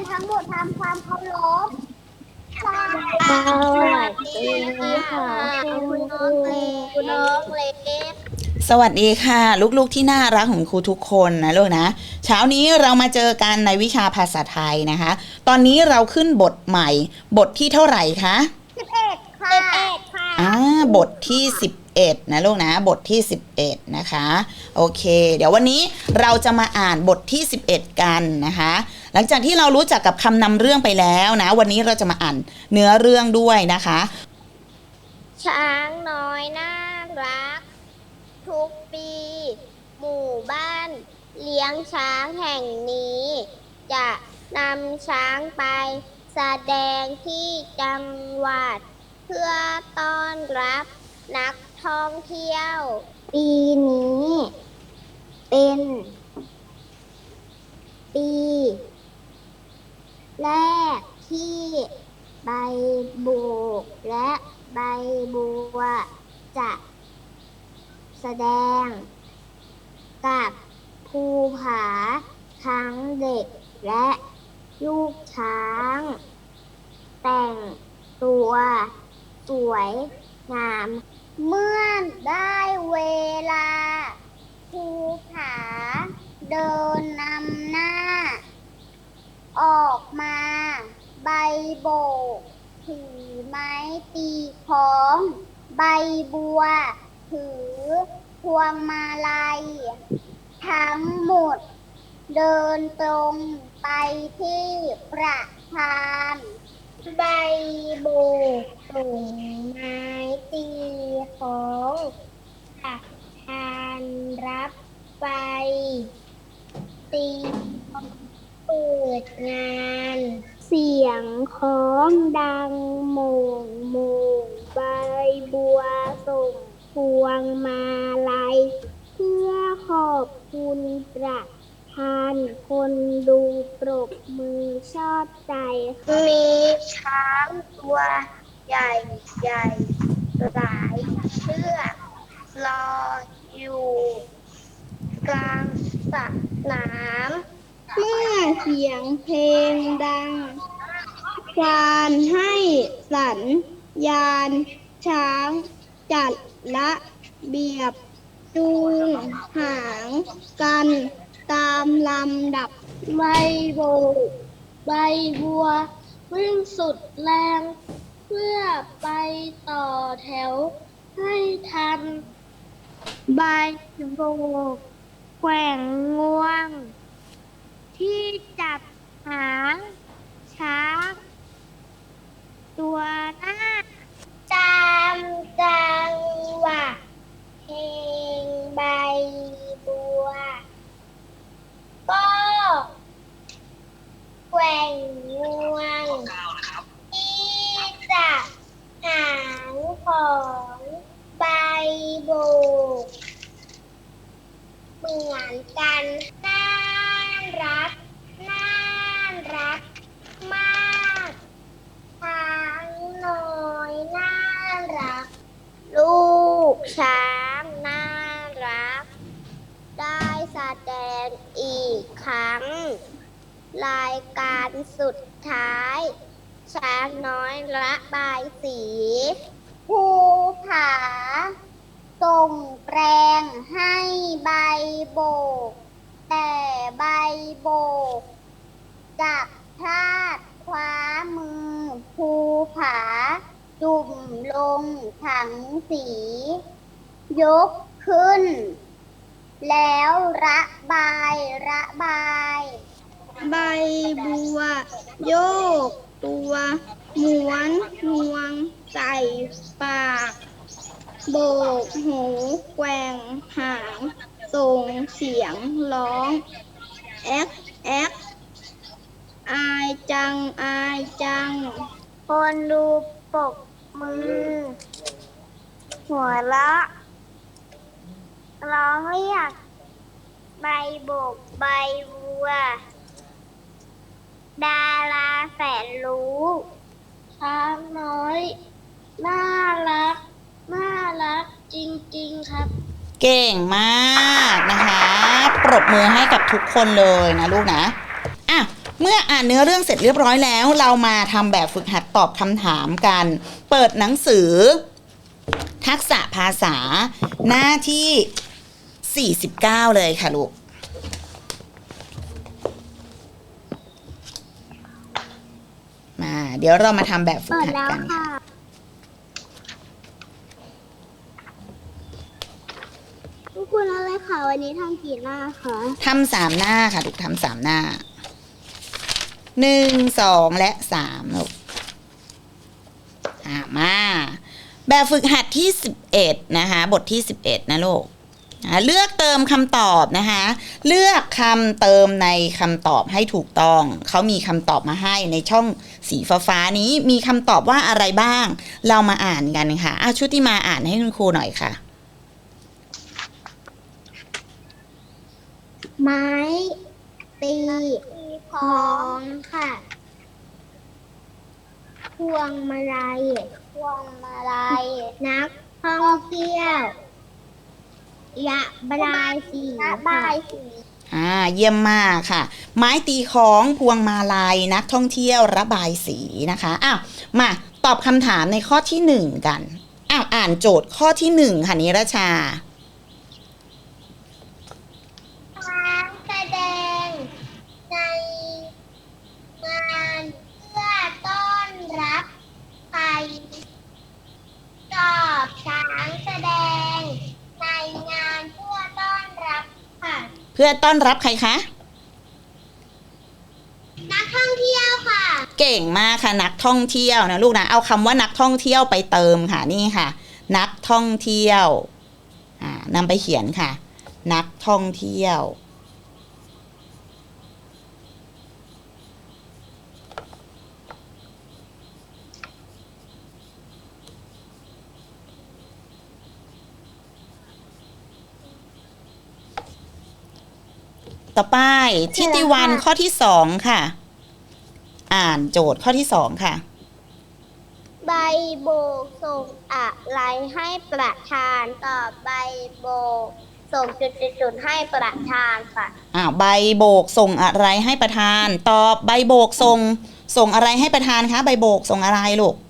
นทั้งหมดทำความเคารพสสวัสดีค่ะคุณน้องเล็กคุณน้องเล็กสวัสดีค่ะ ลูกๆที่น่ารักของครูทุกคนนะลูกนะ เช้านี้เรามาเจอกันในวิชาภาษาไทยนะคะ ตอนนี้เราขึ้นบทใหม่ บทที่เท่าไหร่คะสิบเอ็ดค่ะสิบเอ็ดค่ะอ่าบทที่ 11 นะลูกนะ บทที่ 11 นะคะ โอเค เดี๋ยววันนี้เราจะมาอ่านบทที่ 11 กันนะคะ หลังจากที่เรารู้จักกับคำนำเรื่องไปแล้วนะ วันนี้เราจะมาอ่านเนื้อเรื่องด้วยนะคะ ช้างน้อยน่ารัก ทุกปี หมู่บ้าน เลี้ยงช้างแห่งนี้ จะนำช้างไปแสดงที่จังหวัด เพื่อต้อนรับนัก ท่องเที่ยว ปีนี้ เป็น ปี แรกที่ใบโบกและใบบัวจะแสดง กับภูผาทั้งเด็กและลูกช้าง แต่งตัวสวยงามเมื่อได้เวลาภูผาเดินนำหน้า ออกมาใบโบกถือไม้ตีของ ใบบัว ถือพวงมาลัย ทั้งหมด เดินตรงไปที่ประธาน ใบโบกส่งไม้ตีของประธานรับไปตีเปิดงาน เสียงของดังโมงโมงใบบัวส่งพวงมาลัยเพื่อขอบคุณประ ธานคนดูปรบมือชอบใจ มีช้างตัวใหญ่ใหญ่หลายเชือกรออยู่ กลางสนามเมื่อเสียงเพลงดังการให้สัญญาณ ช้างจัดละเบียบจูงหางกัน ตามลำดับใบโบกใบบัว วิ่งสุดแรง เพื่อไปต่อแถวให้ทัน ใบโบกแกว่งงวง ที่จับหางช้างตัวหน้า ตามจังหวะเพลงใบบัว ก็แกว่งงวง ที่จะหางของใบโบก เหมือนกันน่ารัก น่ารัก มากช้างน้อยน่ารัก ลูกช้างน่ารัก ได้แสดงอีกครั้ง รายการสุดท้าย ช้างน้อยระบายสีภูผาส่งแปลงให้ใบโบก แต่ใบโบกจับพลาดคว้ามือภูผา จุ่มลงถังสี ยกขึ้น แล้วระบายระบาย ใบบัว โยก ตัวม้วนงวง ใส่ปาก โบก หูแกว่งหางส่งเสียงร้อง แอ๊กแอ๊กอายจัง อายจัง คนดูปกมือ หัวละร้องเรียกใบโบกใบบัว ดาราแสนรู้ช้างน้อย น่ารัก น่ารักจริงๆครับ เก่งมากนะคะ ปรบมือให้กับทุกคนเลยนะลูกนะอะเมื่ออ่านเนื้อเรื่องเสร็จเรียบร้อยแล้ว เรามาทำแบบฝึกหัดตอบคำถามกัน เปิดหนังสือ ทักษะภาษาหน้าที่ 49 เลยค่ะลูก มา เดี๋ยวเรามาทำแบบฝึกเปิดหัดแล้วกันค่ะ ค่ะคุณครูนั่นเลยค่ะ วันนี้ทำกี่หน้าคะทำสามหน้าค่ะลูกทำสามหน้าหนึ่งสองและสามลูกอ่ามา แบบฝึกหัดที่สิบเอ็ดนะคะ บทที่สิบเอ็ดนะลูกอ่า เลือกเติมคำตอบนะคะ เลือกคำเติมในคำตอบให้ถูกต้อง เขามีคำตอบมาให้ในช่องสีฟ้าๆนี้มีคำตอบว่าอะไรบ้าง เรามาอ่านกันค่ะอาชุติมาอ่านให้คุณครูหน่อยค่ะ ไม้ตีของค่ะ พวงมาลัยพวงมาลัยนักท่องเที่ยว ยะบายสีระบายสีอ่าเยี่ยมมากค่ะ ไม้ตีของพวงมาลัยนักท่องเที่ยวระบายสีนะคะอ้าวมาตอบคำถามในข้อที่หนึ่งกันอ้าวอ่านโจทย์ข้อที่หนึ่งค่ะนิรชาการแสดงในงานเพื่อต้อนรับใครตอบช้างแสดง เพื่อต้อนรับใครคะ นักท่องเที่ยวค่ะ เก่งมากค่ะนักท่องเที่ยวนะลูกนะเอาคำว่านักท่องเที่ยวไปเติมค่ะนี่ค่ะ นักท่องเที่ยวอ่านำไปเขียนค่ะ นักท่องเที่ยว ต่อไปทิติวันเสร็จแล้วค่ะข้อที่สองค่ะ อ่านโจทย์ข้อที่สองค่ะ ใบโบกส่งอะไรให้ประธานตอบใบโบกส่งจุดๆๆให้ประธานค่ะอ่าใบโบกส่งอะไรให้ประธาน ตอบใบโบกส่งส่งอะไรให้ประธานคะใบโบกส่งอะไรลูกไม้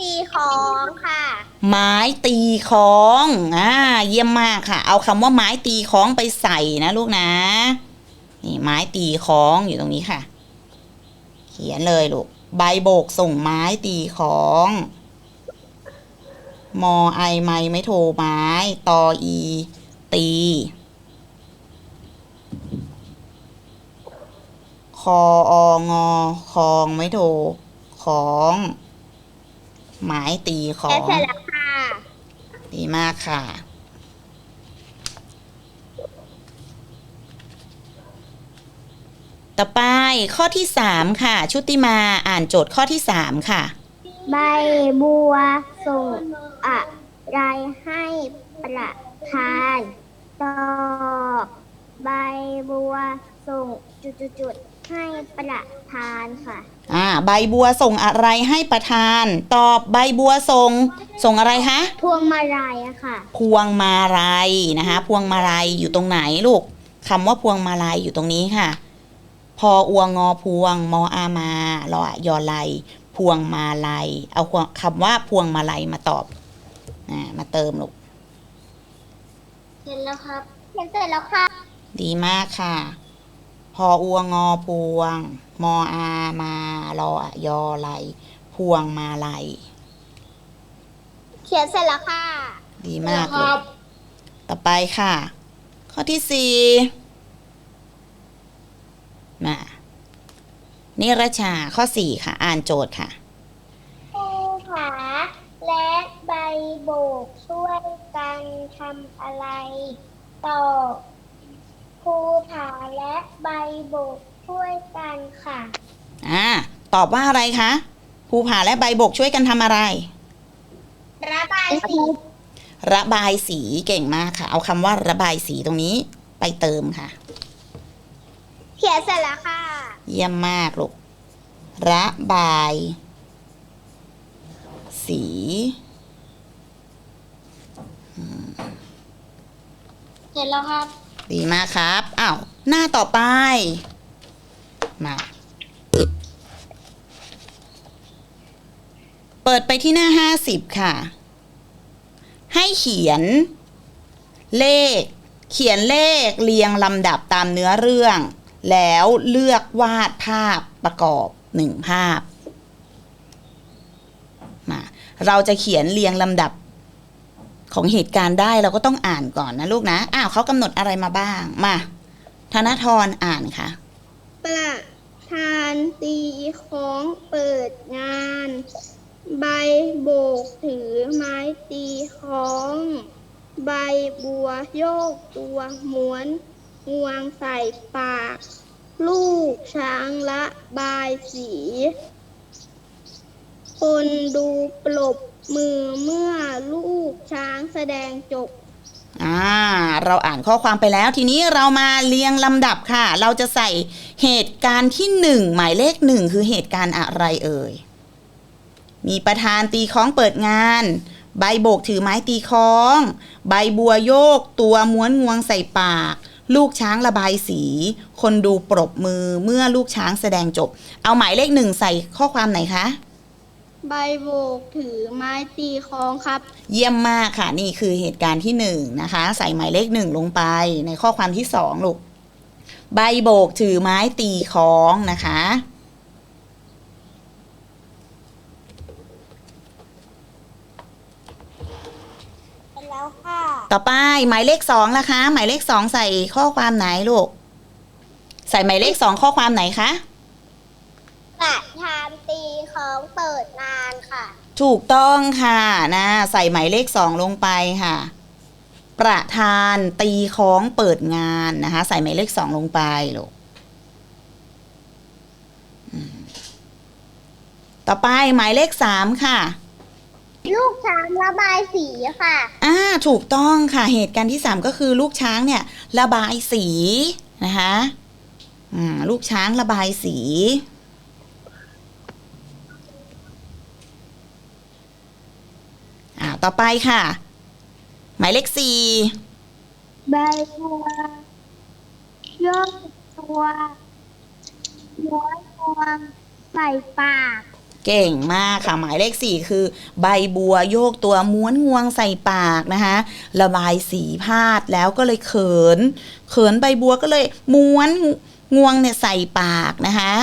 ตีของค่ะ ไม้ตีของอ่าเยี่ยมมากค่ะ เอาคำว่าไม้ตีของไปใส่นะลูกนะ นี่ไม้ตีของอยู่ตรงนี้ค่ะ เขียนเลยลูก ใบโบกส่งไม้ตีของมอไอไม้ไม่โทรไม้ตออี ตี คอองอคองไม่โทรของ ไม้ตีขอแค่งเสร็จแล้วค่ะ ดีมากค่ะ ต่อไปข้อที่สามค่ะ ชุติมาอ่านโจทย์ข้อที่สามค่ะ ใบบัวส่งอะไรให้ประธานตอบใบบัวส่งจุดๆๆให้ประธานค่ะ อ่าใบบัวส่งอะไรให้ประธาน ตอบใบบัวส่ง ส่งอะไรคะพวงมาลัยอะค่ะ พวงมาลัยนะคะ พวงมาลัยอยู่ตรงไหนลูกคำว่าพวงมาลัยอยู่ตรงนี้ค่ะ พออวงอพวงมออามาลอยอไลพวงมาลัย เอาคำว่าพวงมาลัยมาตอบอ่ามาเติมลูกเสร็จแล้วครับเขียนเสร็จแล้วค่ะ ดีมากค่ะ พออวงอพวง มออา มารอยอไลพวงมาลัยเขียนเสร็จแล้วค่ะ ดีมากลูกต่อไปค่ะ ข้อที่สี่มานิรชาข้อสี่ค่ะ อ่านโจทย์ค่ะภูผาและใบโบกช่วยกันทำอะไร ต่อภูผาและใบโบก ช่วยกันค่ะ อ่า ตอบว่าอะไรคะภูผาและใบโบกช่วยกันทำอะไร ระบายสีระบายสีเก่งมากค่ะ เอาคำว่าระบายสีตรงนี้ไปเติมค่ะ เขียนเสร็จแล้วค่ะ เยี่ยมมากลูก ระบาย สีเสร็จแล้วครับ ดีมากครับ อ้าว หน้าต่อไป มา เปิดไปที่หน้าห้าสิบค่ะ ให้เขียน เลข เขียนเลขเรียงลำดับตามเนื้อเรื่อง แล้วเลือกวาดภาพประกอบหนึ่งภาพมาเราจะเขียนเรียงลำดับของเหตุการณ์ได้เราก็ต้องอ่านก่อนนะลูกนะ อ้าวเขากำหนดอะไรมาบ้าง มา ธนทรอ่านค่ะ ประธานตีของเปิดงาน ใบโบกถือไม้ตีของ ใบบัวโยกตัวหมวนงวงใส่ปาก ลูกช้างละบายสี คนดูปลบมือเมื่อลูกช้างแสดงจบ อ่าเราอ่านข้อความไปแล้วทีนี้เรามาเรียงลำดับค่ะ เราจะใส่เหตุการณ์ที่หนึ่งหมายเลขหนึ่งคือเหตุการณ์อะไรเอ่ย มีประธานตีค้องเปิดงาน ใบโบกถือไม้ตีค้อง ใบบัวโยก ตัวม้วนงวงใส่ปาก ลูกช้างระบายสี คนดูปรบมือเมื่อลูกช้างแสดงจบ เอาหมายเลขหนึ่งใส่ข้อความไหนคะ ใบโบกถือไม้ตีคล้องครับ เยี่ยมมากค่ะ นี่คือเหตุการณ์ที่หนึ่งนะคะ ใส่หมายเลขหนึ่งลงไปในข้อความที่สองลูก ใบโบกถือไม้ตีคล้องนะคะเป็นแล้วค่ะ ต่อไปหมายเลขสองล่ะคะ หมายเลขสองใส่ข้อความไหนลูก ใส่หมายเลขสองข้อความไหนคะ ประธานตีของเปิดงานค่ะ ถูกต้องค่ะนะใส่หมายเลขสองลงไปค่ะ ประธานตีคล้องเปิดงานนะคะ ใส่หมายเลขสองลงไปลูกอืมต่อไปหมายเลขสามค่ะ ลูกช้างระบายสีค่ะ อ่าถูกต้องค่ะเหตุการณ์ที่สามก็คือลูกช้างเนี่ย ระบายสีนะคะอืมลูกช้างระบายสี อ่า ต่อไปค่ะ หมายเลขสี่ใบบัวโยกตัวม้วนงวงใส่ปาก เก่งมากค่ะ หมายเลขสี่คือ ใบบัวโยกตัวม้วนงวงใส่ปากนะคะ ระบายสีพาดแล้วก็เลยเขิน เขินใบบัวก็เลยม้วนงวงเนี่ยใส่ปากนะคะ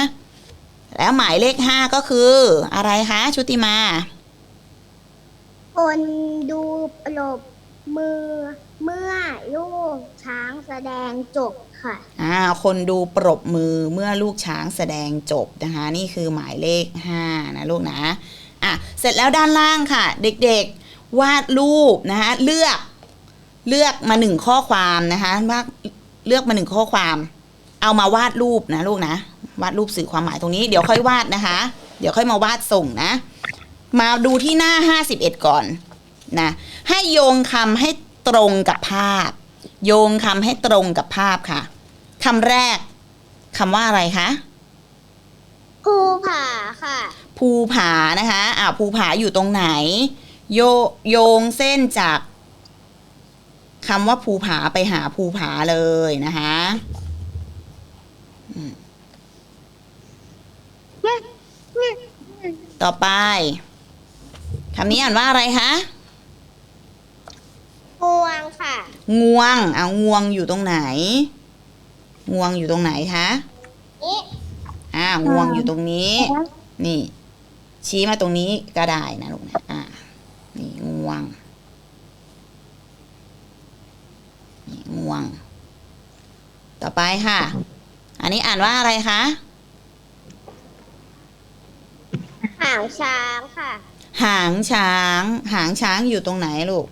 แล้วหมายเลขห้าก็คืออะไรคะชุติมา คนดูปลบมือเมื่อลูกช้างแสดงจบค่ะ อ่า คนดูปรบมือเมื่อลูกช้างแสดงจบนะคะ นี่คือหมายเลขห้านะลูกนะ อะ เสร็จแล้วด้านล่างค่ะ เด็กๆ วาดรูปนะคะ เลือกเลือกมาหนึ่งข้อความนะคะว่าเลือกมาหนึ่งข้อความ เอามาวาดรูปนะลูกนะ วาดรูปสื่อความหมายตรงนี้ เดี๋ยวค่อยวาดนะคะ เดี๋ยวค่อยมาวาดส่งนะ มาดูที่หน้าห้าสิบเอ็ดก่อนนะให้โยงคำให้ตรงกับภาพ โยงคำให้ตรงกับภาพค่ะคำแรกคำว่าอะไรคะภูผาค่ะ ภูผานะคะอ่าภูผาอยู่ตรงไหน โยโยงเส้นจากคำว่าภูผาไปหาภูผาเลยนะคะอืมต่อไป คำนี้อ่านว่าอะไรคะงวงค่ะ งวง เอางวงอยู่ตรงไหน งวงอยู่ตรงไหนคะนี่อ่างวงอยู่ตรงนี้ นี่ ชี้มาตรงนี้ก็ได้นะลูกนะอ่านี่งวงนี่งวง ต่อไปค่ะ อันนี้อ่านว่าอะไรคะหางช้างค่ะ หางช้าง หางช้างอยู่ตรงไหนลูก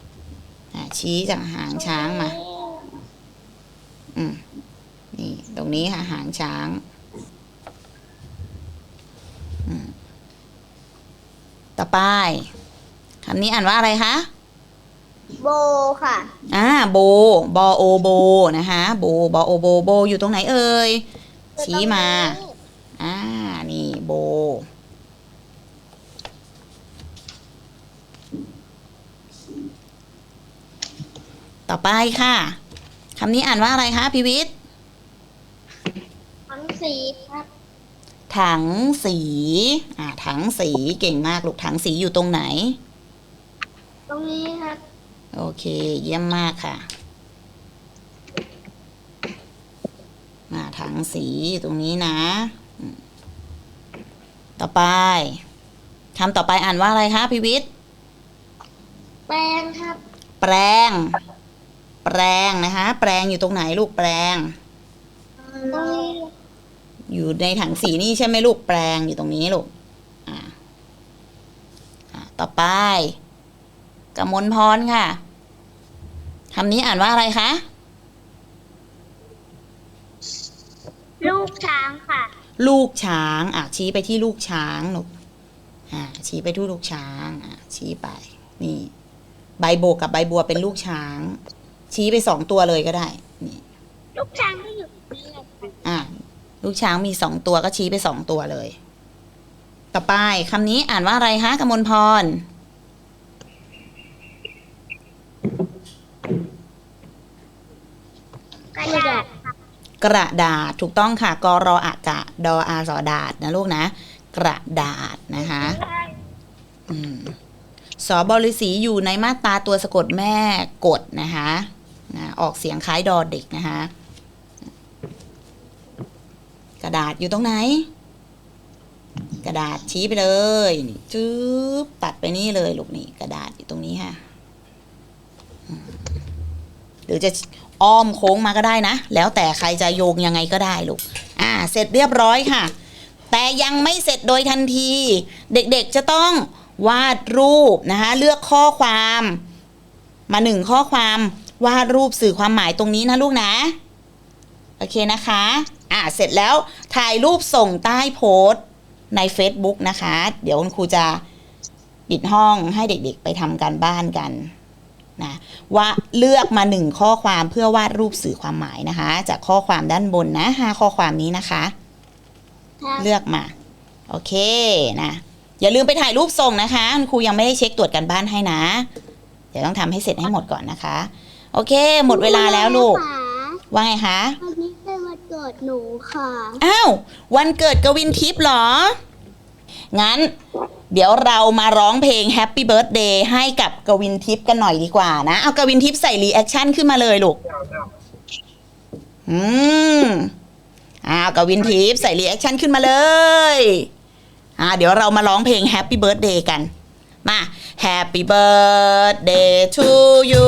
อ่าชี้จากหางช้างมา อืมนี่ตรงนี้ค่ะ หางช้างอืมต่อไปคำนี้อ่านว่าอะไรคะโบค่ะ อ่าโบบอโอโบนะคะโบบอโอโบโบอยู่ตรงไหนเอ่ยชี้มา อ่า นี่ โบ ต่อไปค่ะคำนี้อ่านว่าอะไรคะพิวิทย์ทั้งสีครับ ถังสี อ่า ถังสีเก่งมากลูกถังสีอยู่ตรงไหน ตรงนี้ครับ โอเค เยี่ยมมากค่ะอ่าถังสีอยู่ตรงนี้นะอืมต่อไปคำต่อไปอ่านว่าอะไรคะพิวิทย์แปลงครับ แปลง แปลงนะคะ แปลงอยู่ตรงไหนลูกแปลงตรงนี้อยู่ในถังสีนี่ใช่ไหมลูกแปลงอยู่ตรงนี้ลูกอ่าอ่าต่อไปกมลพรค่ะคำนี้อ่านว่าอะไรคะลูกช้างค่ะ ลูกช้างอะชี้ไปที่ลูกช้างลูกอ่าชี้ไปที่ลูกช้างอะชี้ไป นี่ ใบโบกกับใบบัวเป็นลูกช้าง ชี้ไปสองตัวเลยก็ได้ นี่ ลูกช้างก็อยู่ตรงนี้เลยค่ะอะ ลูกช้างมีสองตัวก็ชี้ไปสองตัวเลย ต่อไปคำนี้อ่านว่าอะไรคะกมลพร กระดาษค่ะกระดาษถูกต้องค่ะกรออากะดออาสอดาษนะลูกนะ กระดาษนะคะอืมสอบริสีอยู่ในมาตราตัวสะกดแม่กดนะคะ นะออกเสียงคล้ายดอเด็กนะคะกระดาษอยู่ตรงไหน กระดาษชี้ไปเลยนี่จื๊บตัดไปนี่เลยลูกนี่กระดาษอยู่ตรงนี้ค่ะหรือจะอ้อมโค้งมาก็ได้นะ แล้วแต่ใครจะโยงยังไงก็ได้ลูกอ่า เสร็จเรียบร้อยค่ะ แต่ยังไม่เสร็จโดยทันที เด็กๆจะต้องวาดรูปนะคะ เลือกข้อความ มาหนึ่งข้อความ วาดรูปสื่อความหมายตรงนี้นะลูกนะ โอเคนะคะ อ่าเสร็จแล้วถ่ายรูปส่งใต้โพสต์ใน Facebook นะคะ เดี๋ยวคุณครูจะปิดห้องให้เด็กๆไปทำการบ้านกันนะว่าเลือกมาหนึ่งข้อความเพื่อวาดรูปสื่อความหมายนะคะ จากข้อความด้านบนนะห้าข้อความนี้นะคะ เลือกมา โอเคนะอย่าลืมไปถ่ายรูปส่งนะคะ คุณครูยังไม่ได้เช็คตรวจกันบ้านให้นะ เดี๋ยวต้องทำให้เสร็จให้หมดก่อนนะคะ โอเค หมดเวลาแล้วลูก ว่าไงคะวันนี้เป็นวันเกิดหนูค่ะ อ้าว วันเกิดกวินทิพย์เหรอ งั้น เดี๋ยวเรามาร้องเพลง Happy Birthday ให้กับกวินทิพย์กันหน่อยดีกว่านะ เอากวินทิพย์ใส่รีแอคชั่นขึ้นมาเลยลูก อืมอ้าวกวินทิพย์ใส่รีแอคชั่นขึ้นมาเลย อ่า เดี๋ยวเรามาร้องเพลง Happy Birthday กัน มา Happy birthday to you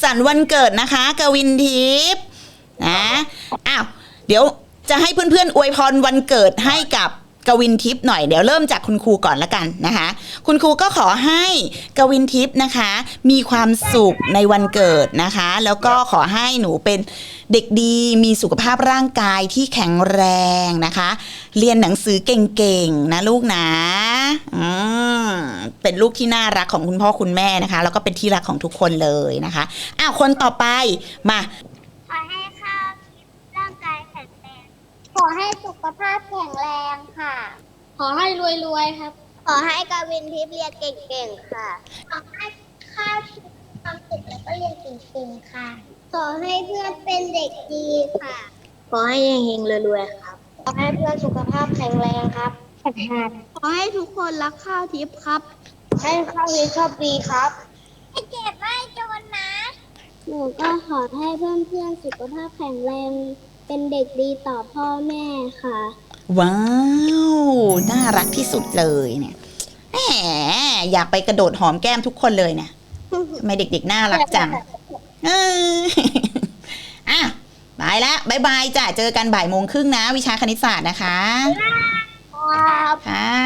สุขสันต์วันเกิดนะคะ กวินทิพย์นะอ้าวเดี๋ยวจะให้เพื่อนๆอวยพรวันเกิดให้กับ กวินทิพย์หน่อยเดี๋ยวเริ่มจากคุณครูก่อนละกันนะคะ คุณครูก็ขอให้กวินทิพย์นะคะ มีความสุขในวันเกิดนะคะ แล้วก็ขอให้หนูเป็นเด็กดีมีสุขภาพร่างกายที่แข็งแรงนะคะ เรียนหนังสือเก่งๆนะลูกนะอืมเป็นลูกที่น่ารักของคุณพ่อคุณแม่นะคะ แล้วก็เป็นที่รักของทุกคนเลยนะคะอ้าวคนต่อไปมา อให้สุขภาพแข็งแรงค่ะ ขอให้รวยๆครับ ขอให้กวินทิพย์เรียนเก่งๆค่ะ ขอให้ข้าวมีความสุขแล้วก็เรียนเก่งๆค่ะ ขอให้เพื่อนเป็นเด็กดีค่ะ ขอให้เฮงๆรวยๆครับ ขอให้เพื่อนสุขภาพแข็งแรงครับแข็งแรงขอให้ทุกคนรักข้าวทิพย์ครับ ให้ข้าวเรียนชอบดีครับให้เก็บไว้จนนะ หนูก็ขอให้เพื่อนๆสุขภาพแข็งแรง เป็นเด็กดีต่อพ่อแม่ค่ะ ว้าว น่ารักที่สุดเลยเนี่ยแหมอยากไปกระโดดหอมแก้มทุกคนเลยเนี่ยทำไมเด็กๆน่ารักจังเอออะบายละบายบายจ้ะเจอกันบ่ายโมงครึ่งนะ วิชาคณิตศาสตร์นะคะ ครับ ค่ะ